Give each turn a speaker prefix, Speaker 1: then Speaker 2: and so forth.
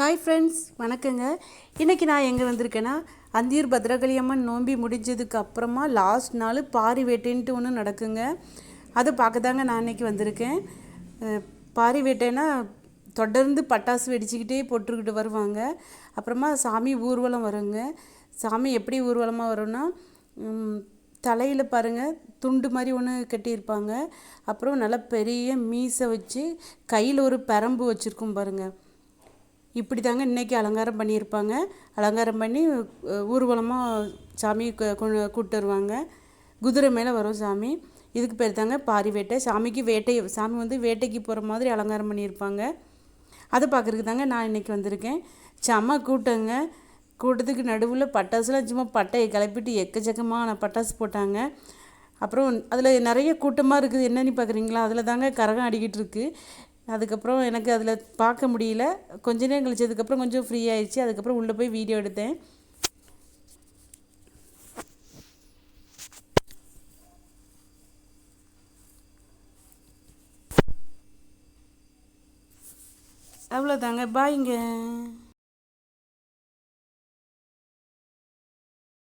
Speaker 1: Hi friends வணக்கங்க. இன்றைக்கி நான் எங்கே வந்திருக்கேன்னா அந்தியூர் பத்ரகாளியம்மன் நோம்பி முடிஞ்சதுக்கு அப்புறமா லாஸ்ட் நாள் பாரி வேட்டைன்ட்டு ஒன்று நடக்குங்க. அதை பார்க்க தாங்க நான் இன்றைக்கி வந்திருக்கேன். பாரி வேட்டைன்னா தொடர்ந்து பட்டாசு வெடிச்சுக்கிட்டே போட்டுக்கிட்டு வருவாங்க. அப்புறமா சாமி ஊர்வலம் வருங்க. சாமி எப்படி ஊர்வலமாக வரும்னா தலையில் பாருங்கள் துண்டு மாதிரி ஒன்று கட்டியிருப்பாங்க. அப்புறம் நல்லா பெரிய மீசை வச்சு கையில் ஒரு பரம்பு வச்சுருக்கும் பாருங்கள் இப்படி தாங்க இன்றைக்கி அலங்காரம் பண்ணியிருப்பாங்க. அலங்காரம் பண்ணி ஊர்வலமாக சாமி கூப்பிட்டு வருவாங்க. குதிரை மேலே வரும் சாமி. இதுக்கு பேர் தாங்க பாரி வேட்டை. சாமிக்கு வேட்டை சாமி வந்து வேட்டைக்கு போகிற மாதிரி அலங்காரம் பண்ணியிருப்பாங்க. அதை பார்க்குறதுக்கு தாங்க நான் இன்றைக்கி வந்திருக்கேன். செம்ம கூட்டங்க. கூட்டத்துக்கு நடுவில் பட்டாசுலாம் சும்மா பட்டையை கிளப்பிட்டு எக்கச்சக்கமான பட்டாசு போட்டாங்க. அப்புறம் அதில் நிறைய கூட்டமாக இருக்குது. என்னென்னு பார்க்குறீங்களா? அதில் தாங்க கரகம் அடிக்கிட்டு இருக்குது அதுக்கப்புறம் எனக்கு அதில் பார்க்க முடியல. கொஞ்ச நேரம் கழிச்சதுக்கப்புறம் கொஞ்சம் ஃப்ரீ ஆயிடுச்சு. அதுக்கப்புறம் உள்ளே போய் வீடியோ எடுத்தேன். அவ்வளோதாங்க பாய்ங்க